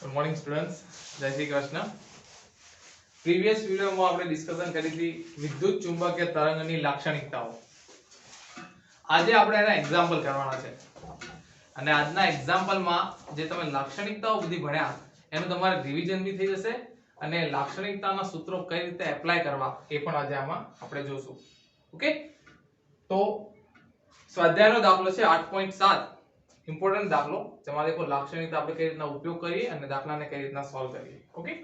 Good morning students જય Shri Krishna previous વિડીયોમાં આપણે ડિસ્કશન કરી હતી વિદ્યુત ચુંબકીય તરંગની લાક્ષણિકતાઓ. આજે આપણે એના એક્ઝામ્પલ કરવાના છે. અને આજના એક્ઝામ્પલમાં જે તમે લાક્ષણિકતાઓ બધી ભણ્યા, એનું તમારે રિવિઝન બી થઈ જશે અને લાક્ષણિકતાના સૂત્રો કઈ રીતે એપ્લાય કરવા એ પણ આજે આમાં આપણે જોશું. ઓકે તો સ્વાધ્યાયનો દાખલો છે 8.7 ઇમ્પોર્ટન્ટ દાખલો, જેમાં દેખો લાક્ષણિકતા આપણે કઈ રીતના ઉપયોગ કરીએ અને દાખલાને કઈ રીતના સોલ્વ કરીએ. ઓકે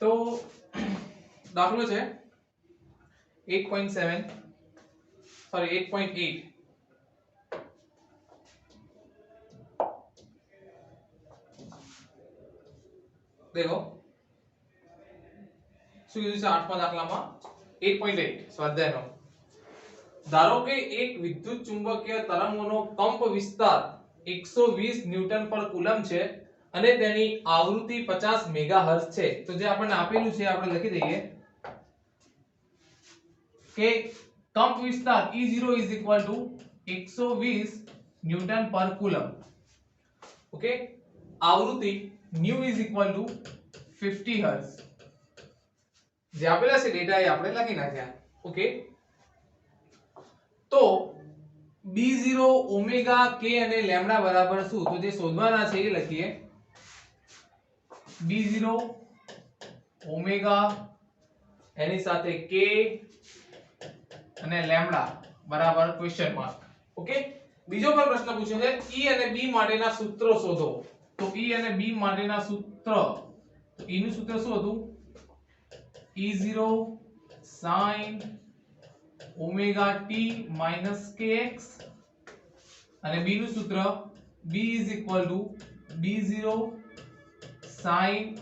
તો દાખલો છે 8.7 સોરી 8.8 દેખો. શું કીધું છે આઠમા દાખલામાં? 8.8 સ્વાધ્યાયનો. ધારો કે એક વિદ્યુત ચુંબકીય તરંગોનો કંપ વિસ્તાર 120 ન્યૂટન પર કુલમ છે અને તેની આવૃત્તિ 50 મેગાહર્ટ્ઝ છે. તો જે આપણને આપેલું છે આપણે લખી દઈએ કે કંપ વિસ્તાર E0 120 newton per coulomb. Okay આવૃત્તિ nu 50 હર્ટ્ઝ. જે આપેલા છે ડેટા એ આપણે લખી નાખ્યા. ઓકે તો b0 ઓમેગા k અને લેમ્ડા બરાબર શું? તો જે શોધવાના છે એ લખીએ. B0 ઓમેગા એની સાથે k અને લેમ્ડા બરાબર ક્વેશ્ચન માર્ક ઓકે બીજો પણ પ્રશ્ન પૂછ્યો છે. E અને b માટેના સૂત્રો શોધો. તો e અને b માટેના સૂત્ર તો e નું સૂત્ર શું હતું? E0 sin omega t minus kx. અને b નું સૂત્ર b is equal to b0 sin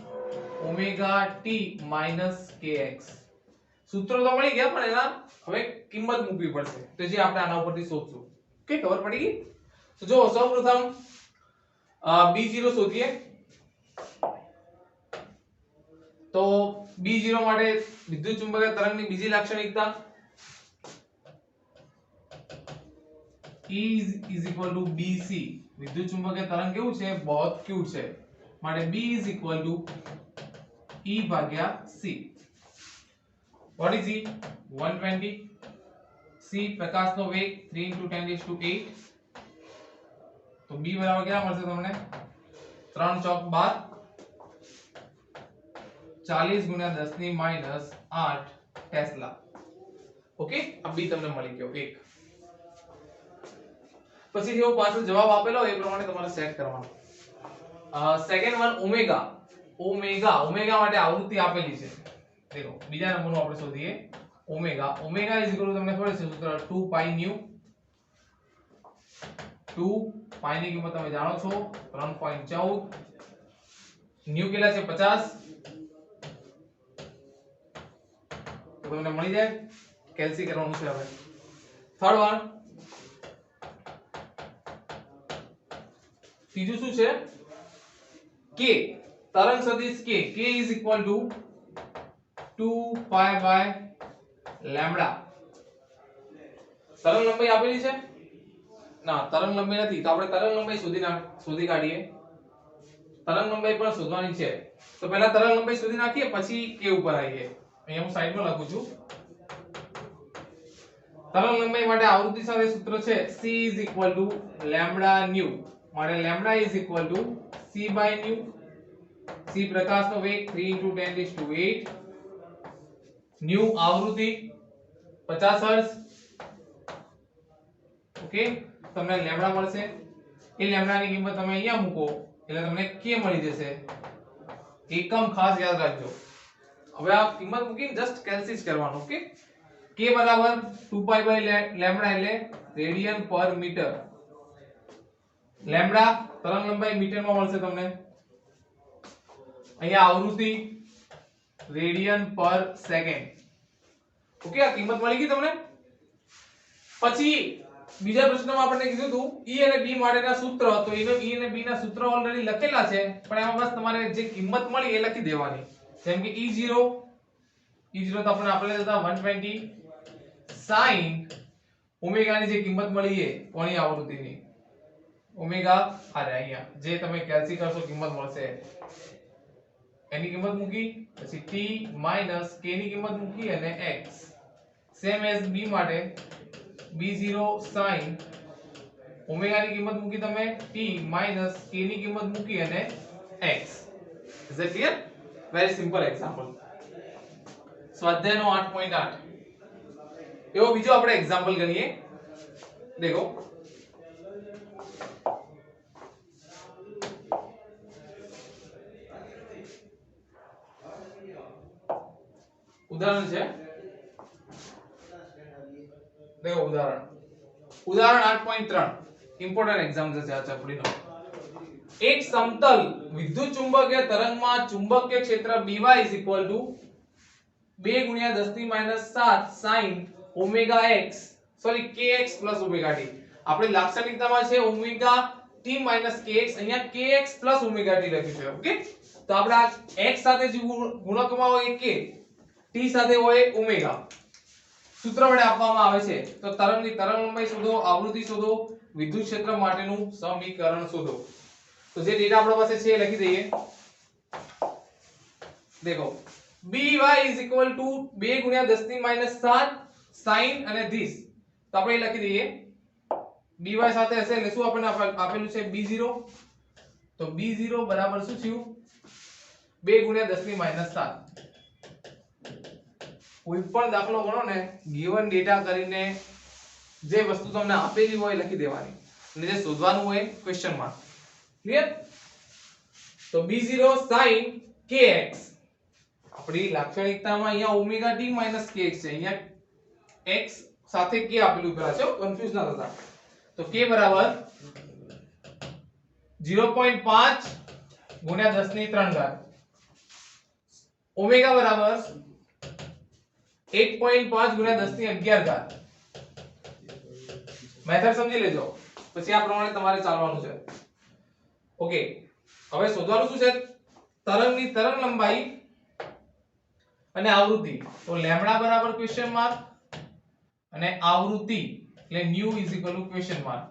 omega t minus kx. સૂત્રો તો મળી ગયા પણ એના હવે કિંમત મૂકવી પડશે. તો જે આપણે આના ઉપરથી શોધશું. કે ખબર પડી ગઈ? તો જો સૌપ્રથમ અ, b0 શોધીએ. તો b0 માટે વિદ્યુત ચુંબકીય તરંગની બીજી લાક્ષણિકતા. E is equal to વિદ્યુત ચુંબકીય તરંગ કેવું છે? બહોત ક્યુ છે. માટે B is equal to E ભાગ્યા e? તો B બરાબર કેટલા મળશે તમને? 3 ચોક 12 40 ગુણ્યા દસની માઇનસ આઠ ટેસ્લા. ઓકે આ બી તમને મળી ગયો. એક. પછી જેવો પાછળ જવાબ આપેલો એ પ્રમાણે તમારે સેટ કરવાનો. Second one omega omega omega માટે આવૃત્તિ આપેલી છે. દેખો, બીજા નંબરનું આપણે શોધીએ. ઓમેગા ઓમેગા ઇઝ ઇક્વલ તમને ખબર છે, સૂત્ર 2 પાઈ ન્યુ 2 પાઈ ની કિંમત તમે જાણો છો 3.14 ન્યુ કેટલા છે 50 તો તમને મળી જાય કેલ્સી કરવાનું છે હવે. થર્ડ વન ત્રીજું શું છે k તરંગ સદિશ k k is equal to 2 pi by lambda. તરંગ લંબાઈ આપેલી છે? ના તરંગ લંબાઈ નથી. તો આપણે તરંગ લંબાઈ શોધી ના શોધી કાઢીએ. તરંગ લંબાઈ પણ શોધવાની છે. તો પહેલા તરંગ લંબાઈ શોધી નાખીએ, પછી k ઉપર આવીએ. અહીંયા હું સાઈડમાં લખું છું. તરંગ લંબાઈ માટે આવૃત્તિ સાથે સૂત્ર છે, c is equal to lambda is equal to c by nu. C પ્રકાશનો વેગ 3 into 10 raised to 8 ન્યુ આવૃત્તિ 50 હર્ટ્ઝ. ઓકે તમને લેમ્ડા મળશે. એ લેમ્બડાની કિંમત તમે અહીંયા મૂકો, એટલે તમને k મળી જશે. એકમ ખાસ યાદ રાખજો. હવે આ કિંમત મૂકીને જસ્ટ કેલ્સિસ કરવાનું ઓકે k બરાબર 2 પાઈ બાય લેમ્બડા એટલે રેડિયન પર મીટર લેમ્બડા તરંગ લંબાઈ મીટરમાં મળશે તમને. અહીંયા આવૃત્તિ રેડિયન પર સેકન્ડ. ઓકે, આ કિંમત મળી ગઈ તમને? પછી બીજા પ્રશ્નમાં આપણને કીધું હતું E અને B માટેના સૂત્ર, તો એનો E અને B ના સૂત્ર ઓલરેડી લખેલા છે, પણ એમાં બસ તમારે જે કિંમત મળી એ લખી દેવાની. જેમ કે E0 E0 તો આપણને આપેલા હતા 120 sin ઓમેગાની જે કિંમત મળી એ કોની આવૃત્તિની. ઓમેગા અરે અહીંયા. જે તમે કેલ્સી કરશો કિંમત મળશે. એની કિંમત મૂકી, પછી t માઇનસ k ની કિંમત મૂકી અને x. સેમ એઝ b માટે b0 sin ઓમેગા ની કિંમત મૂકી તમે t માઇનસ k ની કિંમત મૂકી અને x. Is it clear very simple example સ્વાધ્યાયનો 8.8 એવો બીજો આપણે એક્ઝામ્પલ ગણીએ. દેખો. ઉદાહરણ છે? દેખો ઉદાહરણ. ઉદાહરણ 8.3 ઇમ્પોર્ટન્ટ એક્ઝામ્પલ છે આ ચપડીનો એક સમતલ વિદ્યુત ચુંબકીય તરંગમાં ચુંબકીય ક્ષેત્ર By 2 ગુણ્યા 10 ની minus 7 sin omega x. Sorry kx omega t. આપણે લાક્ષણિકતામાં છે ઓમેગા t kx. અહીંયા kx ઓમેગા t લખ્યું છે ઓકે તો આપણે આ x સાથે જે ગુણકમાં હોય k t સાથે હોય ઓમેગા સૂત્ર વડે આપવામાં આવે છે. તો તરંગની તરંગ લંબાઈ શોધો, આવૃત્તિ શોધો, વિદ્યુત ક્ષેત્ર માટેનું સમીકરણ શોધો. તો જે ડેટા આપણા પાસે છે લખી દઈએ. દેખો. By is equal to 2 ગુણ્યા 10 ની માઇનસ 7 sin અને this તો આપણે લખી દઈએ. By સાથે હશે એટલે શું આપણને આપે- આપેલું છે? B0 તો b0 બરાબર શું થયું? 2 ગુણ્યા 10 ની માઇનસ 7 કોઈ પણ દાખલો ગણો ને ગિવન ડેટા કરીને જે વસ્તુ તમને આપેલી હોય લખી દેવાની. અને જે શોધવાનું હોય ક્વેશ્ચન ક્લિયર તો b0 sin kx આપણી લાક્ષણિકતામાં અહીંયા ઓમેગા t kx છે. અહીંયા x સાથે k આપેલું પેલા છે કન્ફ્યુઝ ના થતા. તો k બરાબર 0.5 ગુણ્યા 10 ની 3 ઘાત. ઓમેગા બરાબર 1.5 ગુણ્યા 10 ની 11 ઘાત. મેથડ સમજી લેજો. પછી આ પ્રમાણે તમારે ચાલવાનું છે. ઓકે હવે શોધવાનું શું છે? તરંગની તરંગ લંબાઈ અને આવૃત્તિ. તો લેમ્બડા બરાબર ક્વેશ્ચન માર્ક અને આવૃત્તિ. એટલે nu is equal question mark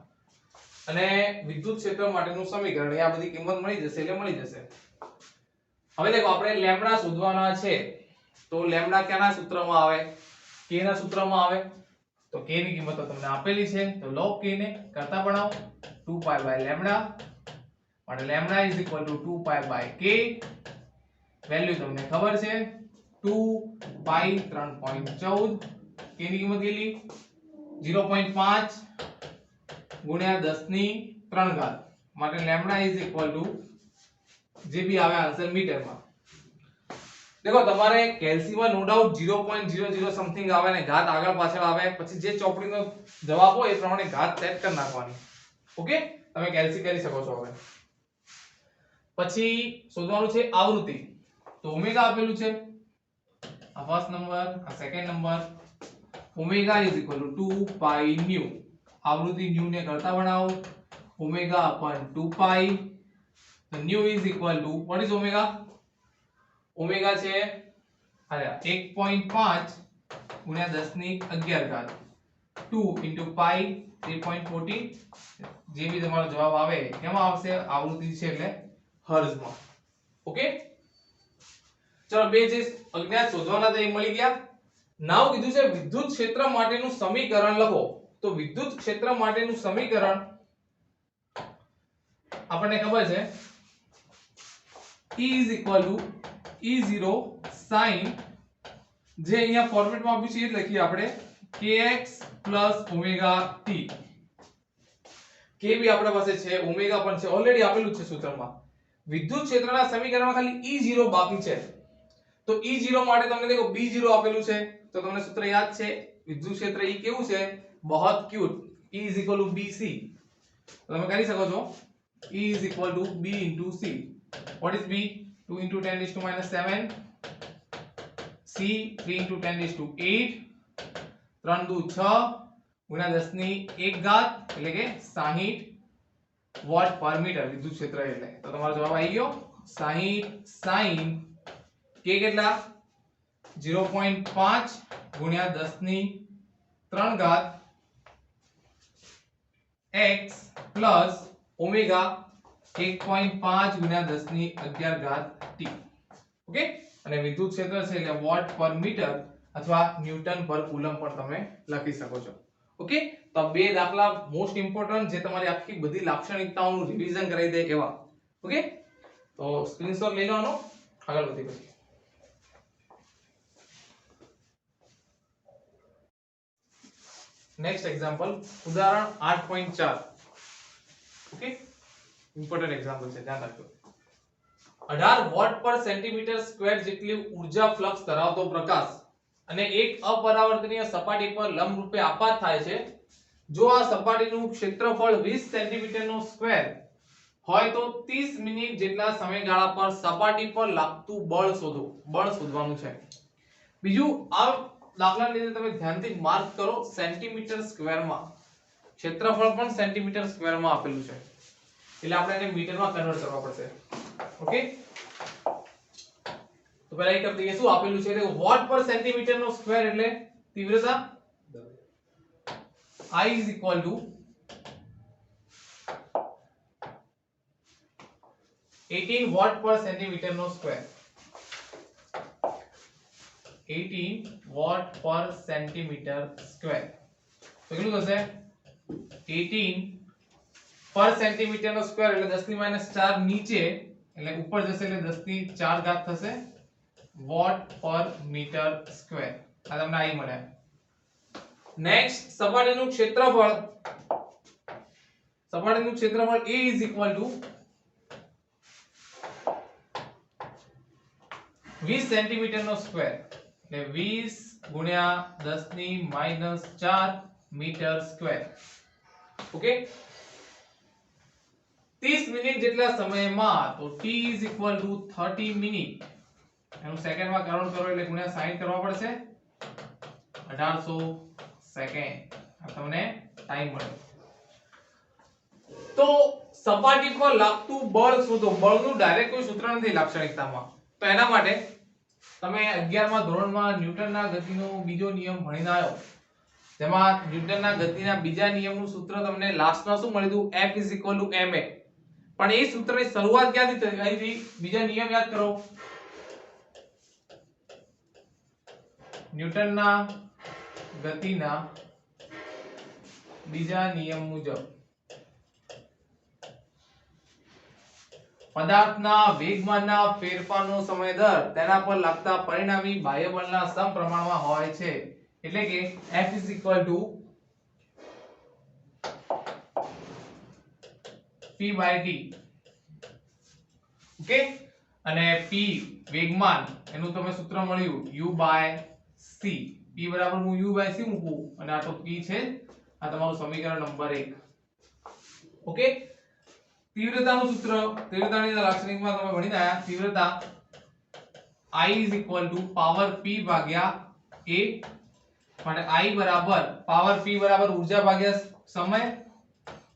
અને વિદ્યુત ક્ષેત્ર માટેનું સમીકરણ. એ આ બધી કિંમત મળી જશે એટલે મળી જશે. હવે દેખો, આપણે લેમ્બડા શોધવાના છે. તો લેમડા ક્યાંના સૂત્રમાં આવે? કે ના સૂત્રમાં આવે. તો કે ની કિંમત તમને આપેલી છે. તો log k ને કરતા બનાવો. 2 pi by લેમડા. અને lambda is equal to 2 pi by k. Value તમને ખબર છે. 2 pi 3.14 k ની કિંમત કેટલી? 0.5 ગુણ્યા 10 ની 3 ઘાત. માટે લેમડા ઇઝ ઇક્વલ ટુ જે બી આવે આન્સર મીટરમાં દેખો, તમારે કેલ્સીમાં નો ડાઉટ 0.00 સમથિંગ આવે ને, ઘાત આગળ પાછળ આવે, પછી જે ચોપડીનો જવાબ હોય એ પ્રમાણે ઘાત સેટ કરી નાખવાની. ઓકે? તમે કેલ્સી કરી શકો છો હવે. પછી શોધવાનું છે આવૃત્તિ. તો ઓમેગા આપેલું છે. આ ફર્સ્ટ નંબર આ second number omega is equal to 2 pi nu આવૃત્તિ ન્યુ ને કરતા બનાવો. ઓમેગા અપન 2 pi nu is equal to what is omega omega છે, અરે 1.5 ગુણ્યા 10 ની 11 ઘાત. 2 into પાઈ 3.14 જે બી તમારો જવાબ આવે કેમાં આવશે આવૃત્તિ છે એટલે હર્ઝમાં. ઓકે? ચલો, બે જે અજ્ઞાત શોધવાના એ મળી ગયા. નાવ કીધું છે, વિદ્યુત ક્ષેત્ર માટેનું સમીકરણ લખો. તો વિદ્યુત ક્ષેત્ર માટેનું સમીકરણ આપણને ખબર છે E is E0 sin જે અહીંયા ફોર્મેટમાં આપ્યું છે એ જ લખીએ આપણે. Kx omega t. K બી આપણા પાસે છે ઓમેગા પણ છે. ઓલરેડી આપેલું જ છે સૂત્રમાં. વિદ્યુત ક્ષેત્રના સમીકરણમાં ખાલી E0 બાકી છે. તો E0 માટે તમને દેખો B0 આપેલું છે. તો તમને સૂત્ર યાદ છે, વિદ્યુત ક્ષેત્ર E કેવું છે? બહોત cute E is equal to BC તો તમે કરી શકો છો. E is equal to B into C. What is B? 2 into 10 is to minus 7 C 3 into 10 is to 8 3 દુ 6 ગુણ્યા 10 ની 1 ઘાત એટલે કે 60 વોટ પર મીટર વિદ્યુત ક્ષેત્ર એટલે તો તમારો જવાબ આવી ગયો 60 sin કે કેટલા 0.5 ગુણ્યા 10 ની 3 ઘાત x પ્લસ ઓમેગા 1.5 ગુણ્યા 10 ની 11 ઘાત ટી ઓકે? અને વિદ્યુત ક્ષેત્ર છે એટલે વોટ પર મીટર અથવા ન્યૂટન પર કુલમ પણ તમે લખી શકો છો. ઓકે? તો બે દાખલા મોસ્ટ ઇમ્પોર્ટન્ટ જે તમારી આખી બધી લાક્ષણિકતાઓનું રિવિઝન કરાવી દે એવા. ઓકે? તો સ્ક્રીનશોટ લઈ લેવાનો. આગળ વધી પછી. નેક્સ્ટ એક્ઝામ્પલ ઉદાહરણ 8.4 ઓકે? ઇમ્પોર્ટન્ટ એક્ઝામ્પલ છે, ધ્યાન રાખજો. 18 વોટ પર સેન્ટીમીટર સ્ક્વેર જેટલી ઊર્જા ફ્લક્સ ધરાવતો પ્રકાશ અને એક અપરાવર્તનીય સપાટી પર લંબરૂપે આપાત થાય છે. જો આ સપાટીનું ક્ષેત્રફળ 20 સેન્ટીમીટરનો સ્ક્વેર હોય તો 30 મિનિટ જેટલા સમયગાળા પર સપાટી પર લાગતું બળ શોધો, બળ શોધવાનું છે. બીજું, આ દાખલા લીધે તમે ધ્યાનથી માર્ક કરો સેન્ટીમીટર સ્ક્વેરમાં ક્ષેત્રફળ પણ સેન્ટીમીટર સ્ક્વેરમાં આપેલું છે. એટલે આપણે એને મીટરમાં કન્વર્ટ કરવા પડશે. ઓકે તો પહેલા એક દઈએ શું આપેલું છે વોટ પર સેન્ટીમીટર નો સ્ક્વેર એટલે તીવ્રતા? I is equal to 18 watt per centimetre no square 18 watt per centimetre square તો કેટલું થશે? 18 પર સેન્ટીમીટર નો સ્ક્વેર એટલે 10 ની માઇનસ 4 નીચે, એટલે ઉપર જશે એટલે 10 ની 4 ઘાત થશે. વોટ પર મીટર સ્ક્વેર આ તમને આઈ મળે. નેક્સ્ટ સપાટીનું ક્ષેત્રફળ. સપાટીનું ક્ષેત્રફળ A is equal to 20 centimetre no square એટલે 20 ગુણ્યા 10 ની minus 4 metre square okay 30 minute જેટલા સમયમાં તો t is equal to 30 minute એનું સેકન્ડમાં કન્વર્ટ કરો એટલે ગુણ્યા 60 કરવા પડશે. 1800 સેકન્ડ. આ તમને ટાઈમ મળે. તો સપાટી પર લાગતું બળ શોધો બળનું ડાયરેક્ટ કોઈ સૂત્ર નથી લાક્ષણિકતામાં. તો એના માટે તમે 11 માં ધોરણમાં ન્યૂટનના ગતિનો બીજો નિયમ ભણીને આવ્યો જેમાં ન્યૂટનના ગતિના બીજા નિયમનું સૂત્ર તમને લાસ્ટમાં શું મળ્યું હતું F ma પણ એ સૂત્રની શરૂઆત ક્યાંથી થઈ? અહીંથી બીજા નિયમ યાદ કરો. ન્યૂટનના ગતિના બીજા નિયમ મુજબ પદાર્થના વેગમાનના ફેરફારનો સમય દર તેના પર લાગતા પરિણામી બાહ્ય બળના સમપ્રમાણમાં હોય છે. એટલે કે F T ઓકે અને P વેગમાન, એનું તમે સૂત્ર મળ્યું by C. P બરાબર હું by C મૂકું, અને આ તો P છે. આ તમારું સમીકરણ નંબર 1 ઓકે તીવ્રતાનું સૂત્ર, તીવ્રતાની લાક્ષણિકમાં તમે ભણી રહ્યા, તીવ્રતા I is equal to power P ભાગ્યા A. માટે I બરાબર પાવર P બરાબર ઊર્જા ભાગ્યા સમય.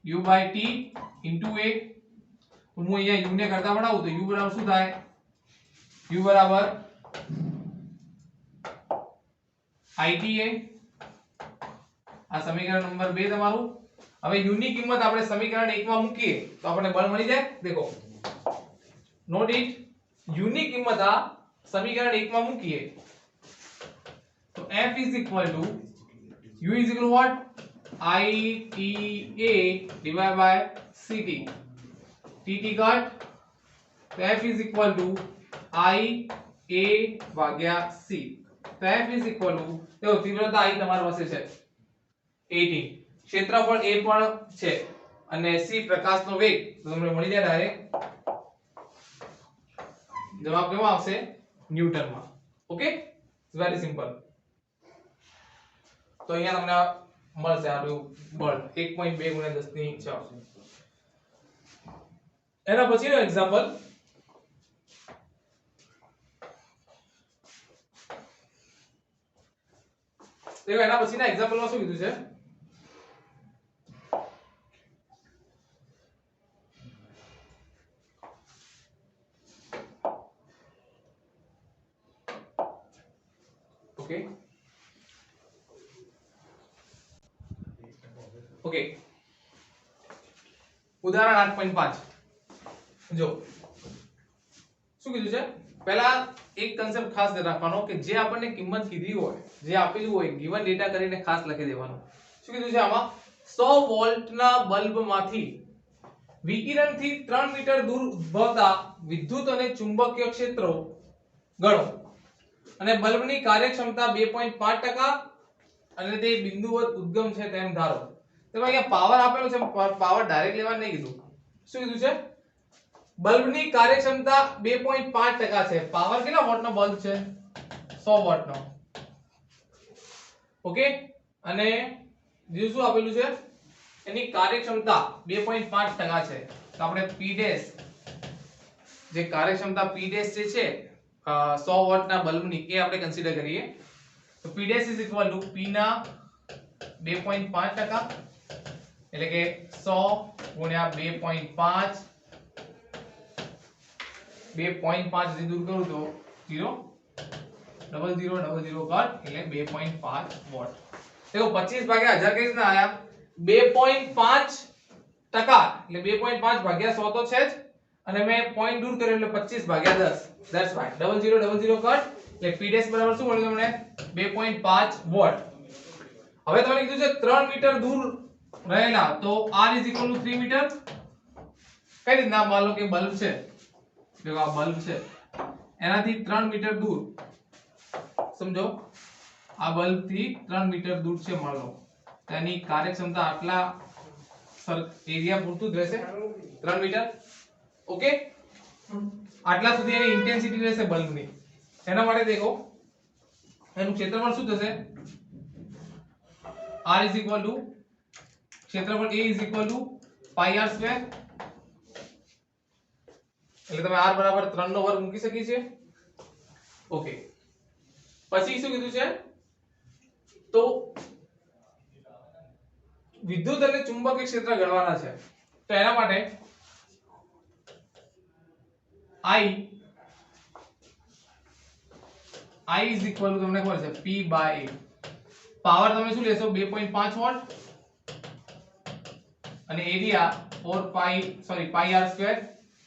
U by T into A. હું અહીંયા U ને કરતા બનાવું તો U બરાબર શું થાય? U બરાબર ITA આ સમીકરણ નંબર 2 તમારું. હવે u ની કિંમત આપણે સમીકરણ 1 માં મૂકીએ તો આપણને બળ મળી જાય. દેખો. નોટ ઇટ u ની કિંમત આ સમીકરણ 1 માં મૂકીએ. તો f is equal to u is equal to what? ITA divided by CT TT cut So f is equal to I A ભાગ્યા C. તો f is equal to જો તીવ્રતા I તમારી પાસે છે. 18 ક્ષેત્રફળ a પણ છે. અને c પ્રકાશનો વેગ, તો તમને મળી જાય ડાયરેક્ટ જવાબ કેવો આવશે? ન્યૂટનમાં. ઓકે વેરી સિમ્પલ તો અહીંયા તમને મળશે આપણું બળ. 1.2 ગુણ્યા દસની છ એના પછીનો એક્ઝામ્પલ તો એના પછીના એક્ઝામ્પલમાં શું કીધું છે? ઓકે ઓકે ઉદાહરણ આઠ પોઈન્ટ પાંચ. જો. શું કીધું છે? પહેલા એક કન્સેપ્ટ ખાસ રાખવાનો કે જે આપણને કિંમત કીધી હોય, જે આપેલું હોય ગિવન ડેટા કરીને ખાસ લખી દેવાનું. શું કીધું છે આમાં? 100 વોલ્ટના બલ્બમાંથી વિકિરણથી ત્રણ મીટર દૂર ઉદ્ભવતા વિદ્યુત અને ચુંબકીય ક્ષેત્રો ગણો. અને બલ્બની કાર્યક્ષમતા 2.5 ટકા અને તે બિંદુવત ઉદ્ગમ છે તેમ ધારો. તેમાં અહીંયા પાવર આપેલું છે પાવર ડાયરેક્ટ લેવા નહીં કીધું. શું કીધું છે? બલ્બની કાર્યક્ષમતા 2.5 ટકા છે. પાવર કેટલા વોટનો બલ્બ છે? 100 વોટનો. ઓકે? અને બીજું શું આપેલું છે? એની કાર્યક્ષમતા 2.5 ટકા છે. તો આપણે P ડેશ જે કાર્યક્ષમતા P ડેશ જે છે અ, 100 વોટના બલ્બની એ આપણે કન્સિડર કરીએ. તો P dash is equal to P ના 2.5 ટકા. એટલે કે 100 ગુણ્યા 2.5 2.5 થી દૂર કરું તો 0 ડબલ 0 ડબલ 0 કટ એટલે 2.5 વોટ. देखो 25 ભાગ્યા 1000 કેવી રીતના આયા? 2.5 ટકા. એટલે 2.5 ભાગ્યા 100 તો છે જ. અને મેં પોઈન્ટ દૂર કર્યો એટલે 25 ભાગ્યા 10 દસ ભાઈ double zero double zero cut એટલે p બરાબર શું મળ્યું તમને? 2.5 વોટ. હવે તમને કીધું છે 3 મીટર દૂર રહેલા. તો r 3 મીટર કઈ રીતના માનો કે બલ્બ છે? જો આ બલ્બ છે, એનાથી 3 મીટર દૂર. સમજો? આ બલ્બથી 3 મીટર દૂર છે માનો તેની કાર્યક્ષમતા આટલા એરિયા પૂરતું જ રહેશે? 3 મીટર ઓકે આટલા સુધી એની ઇન્ટેન્સિટી રહેશે બલ્બની એના માટે દેખો, એનું ક્ષેત્રફળ શું થશે? R is equal to ક્ષેત્રફળ a is equal to pi r square. એટલે તમે r બરાબર 3 નો વર્ગ મૂકી શકીએ છીએ. ઓકે પછી શું કીધું છે? તો વિદ્યુત અને ચુંબકીય ક્ષેત્ર ગણવાના છે. તો એના માટે i i is equal to તમને ખબર છે, p by a. પાવર તમે શું લેશો? 2.5 વોટ. અને area 4 pi sorry pi r square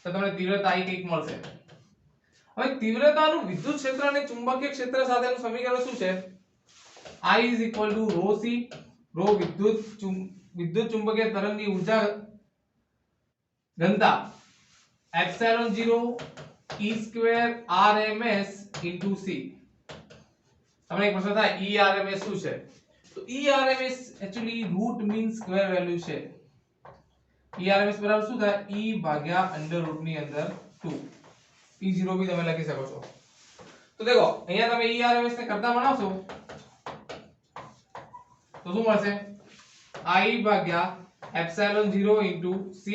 તો તમને તીવ્રતા i કંઈક મળશે. હવે તીવ્રતાનું વિદ્યુત ક્ષેત્ર અને ચુંબકીય ક્ષેત્ર સાથેનું સમીકરણ શું છે? I rho c. rho વિદ્યુત વિદ્યુત ચુંબકીય તરંગની ઊર્જા ઘનતા epsilon 0 e square rms c. તમને એક પ્રશ્ન થાય ERMS શું છે? તો e rms actually root mean square value છે. ERMS બરાબર શું થાય? E ભાગ્યા અંડર રૂટની અંદર 2 E0 બી તમે લખી શકો છો. તો દેખો, અહીંયા તમે ERMS ને કરતા બનાવશો તો શું મળશે? I ભાગ્યા એપ્સિલોન 0 into c.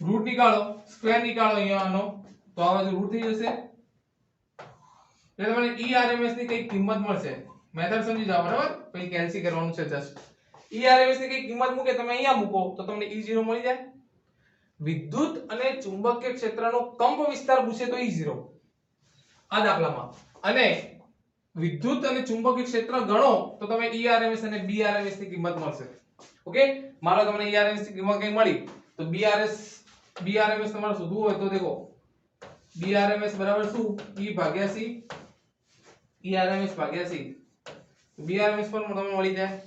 રૂટ નીકાળો સ્ક્વેર નીકાળો અહીંયા આનો, તો આવા બાજુ રૂટ થઈ જશે. એટલે તમને ERMS ની કઈ કિંમત મળશે. મેથડ સમજી જાઓ, બરાબર? પછી કેલ્સી કરવાનું છે જસ્ટ ERMS ની કઈ કિંમત મૂકે, તમે અહીંયા મૂકો, તો તમને E0 મળી જાય. વિદ્યુત અને ચુંબકીય ક્ષેત્રનો કંપ વિસ્તાર પૂછે તો E0 આ દાખલામાં. અને વિદ્યુત અને ચુંબકીય ક્ષેત્ર ગણો, તો તમે ERMS અને BRMS ની કિંમત મળશે. ઓકે? મારો તમને ERMS ની કિંમત કઈ મળી. તો BRS BRMS તમારે શોધવું હોય તો દેખો. BRMS બરાબર શું? E ભાગ્યા C. ERMS ભાગ્યા C. BRMS પણ તમને મળી જાય.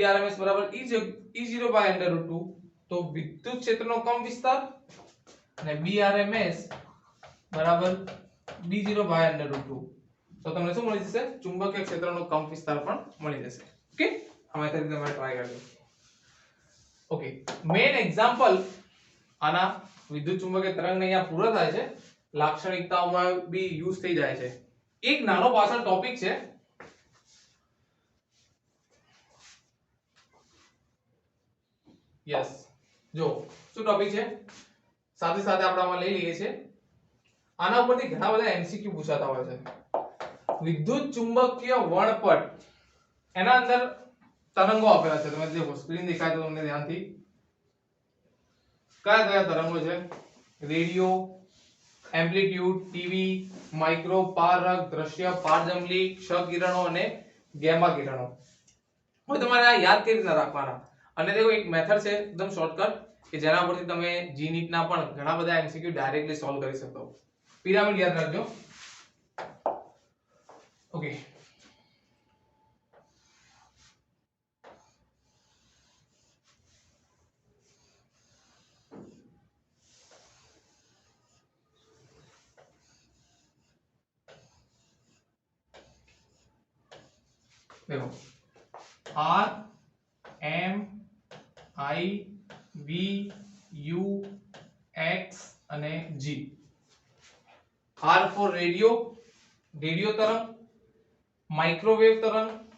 બરાબર E જ- E0 by under root 2 તો વિદ્યુત ક્ષેત્રનો કમ વિસ્તાર અને BRMS બરાબર B0 by under root 2 તો તમને શું મળી જશે? ચુંબકીય ક્ષેત્રનો કમ વિસ્તાર પણ મળી જશે. ઓકે? આ મેથડ તમે ટ્રાય કરજો ઓકે મેઇન એક્ઝામ્પલ આના વિદ્યુત ચુંબકીય તરંગને અહીંયા પૂરો થાય છે. લાક્ષણિકતાઓમાં બી યુઝ થઈ જાય છે. એક નાનો પાછળ ટોપિક છે. યસ જો, શું ટોપિક છે? સાથે સાથે આપણે આમાં લઈ લઈએ છીએ. આના ઉપરથી ઘણા બધા એમસીક્યુ પૂછાતા હોય છે. વિદ્યુત ચુંબકીય વર્ણપટ એના અંદર તરંગો આપેલા છે. તમે દેખો સ્ક્રીન દેખાય તો તમને ધ્યાનથી કયા કયા તરંગો છે? રેડિયો, એમ્પ્લિટ્યુડ, ટીવી, માઇક્રો, પારક, દ્રશ્ય પારજમલી ક્ષ કિરણો અને ગેમા કિરણો. હવે તમારે આ યાદ કેવી રીતે રાખવાના? અને દેખો, એક મેથડ છે એકદમ શોર્ટકટ કે જેના પરથી તમે જી નીટના પણ ઘણા બધા એમસીક્યુ ડાયરેક્ટલી સોલ્વ કરી શકો. પિરામિડ યાદ રાખજો. ઓકે देखो R M I V, U, X અને G. R for radio radio તરંગ, માઇક્રોવેવ તરંગ,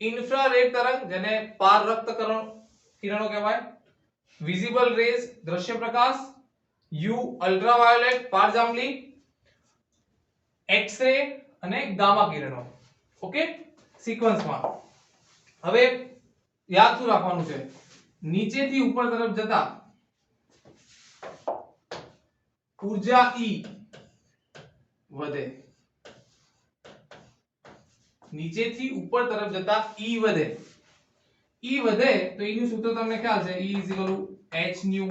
ઇન્ફ્રારેડ તરંગ, જેને પારરક્ત કરણ કિરણો કહેવાય. વિઝિબલ રેઝ, દ્રશ્ય પ્રકાશ, યુ, અલ્ટ્રાવાયોલેટ પારજાંબલી એક્સ રે અને ગામા કિરણો. ઓકે? સિક્વન્સમાં. હવે યાદ શું રાખવાનું છે? નીચેથી ઉપર તરફ જતા ઊર્જા ઈ વધે. નીચેથી ઉપર તરફ જતા ઈ વધે. ઈ વધે તો E નું સૂત્ર તમને ખ્યાલ છે. E h nu.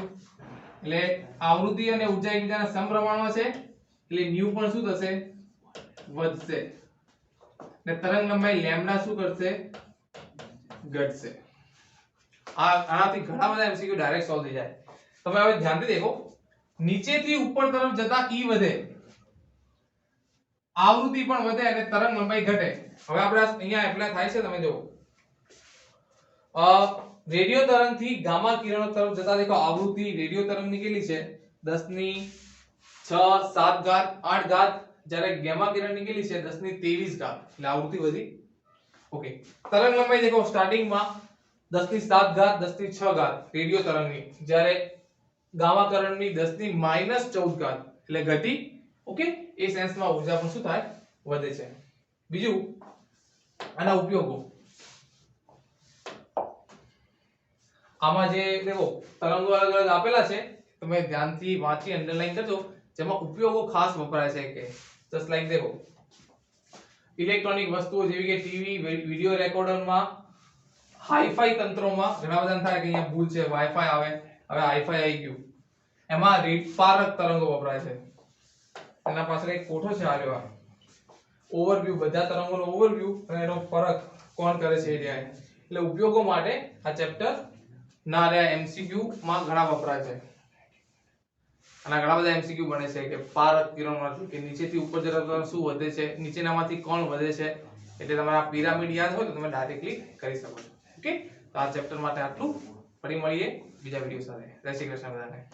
એટલે આવૃત્તિ અને ઊર્જા એકબીજાના સમપ્રમાણમાં છે. એટલે ન્યુ પણ શું થશે? વધશે. ને તરંગ લંબાઈ લેમ્ડા શું કરશે? ઘટશે. આ આનાથી ઘણા બધા એમસીક્યુ ડાયરેક્ટ સોલ્વ થઈ જાય. તમે હવે ધ્યાનથી દેખો, નીચેથી ઉપર તરફ જતા ઈ વધે. આવૃત્તિ પણ વધે અને તરંગ લંબાઈ ઘટે. હવે આપણે અહીંયા એપ્લાય થાય છે, તમે જુઓ રેડિયો તરંગથી ગામા કિરણો તરફ જતા દેખો, આવૃત્તિ રેડિયો તરંગની કેટલી છે. 10 ની 6 7 ઘાત 8 ઘાત, જ્યારે ગામા કિરણની કેટલી છે 10 ની 23 ઘાત. એટલે આવૃત્તિ વધી. ઓકે. તરંગ લંબાઈ દેખો સ્ટાર્ટિંગમાં 10 ની 7 ઘાત દસથી છ ઘાત, રેડિયો તરંગની. જ્યારે ગામા કરંટની 10 ની -14 ઘાત, એટલે ગતિ ઓકે? એ સેન્સમાં ઊર્જા પણ શું થાય? વધે છે. બીજું, આના ઉપયોગો. આમાં જે દેખો, તરંગો અલગ અલગ આપેલા છે, તમે ધ્યાનથી વાંચી અંડરલાઈન કરજો. જેમાં ઉપયોગો ખાસ વપરાય છે કે જસ્ટ લાઈક દેખો. ઇલેક્ટ્રોનિક વસ્તુઓ જેવી કે ટીવી વિડિયો રેકોર્ડરમાં હાઈફાઈ તંત્રોમાં ઘણા બધા થાય કે અહીંયા ભૂલ છે વાઈફાઈ આવે. હવે હાઈફાઈ આવી ગયું. એમાં રીતપારક તરંગો વપરાય છે. એના પાછળ એક કોઠો છે આલ્યો આ. ઓવરવ્યુ બધા તરંગોનો ઓવરવ્યુ અને એનો ફરક કોણ કરે છે એરિયા એટલે ઉપયોગો માટે આ ચેપ્ટર ના રહ્યા એમસીક્યુ માં ઘણા વપરાય છે. અને ઘણા બધા એમસીક્યુ બને છે કે પારક કિરણમાંથી કે નીચેથી ઉપર જતા શું વધે છે, નીચેનામાંથી કોણ વધે છે, એટલે તમારા પિરામિડ યાદ હોય તો તમે ડાયરેક્ટલી કરી શકો છો. ઓકે? તો આ ચેપ્ટર માટે આટલું. ફરી મળીએ બીજા વીડિયો સાથે. જય શ્રી કૃષ્ણ બધાને.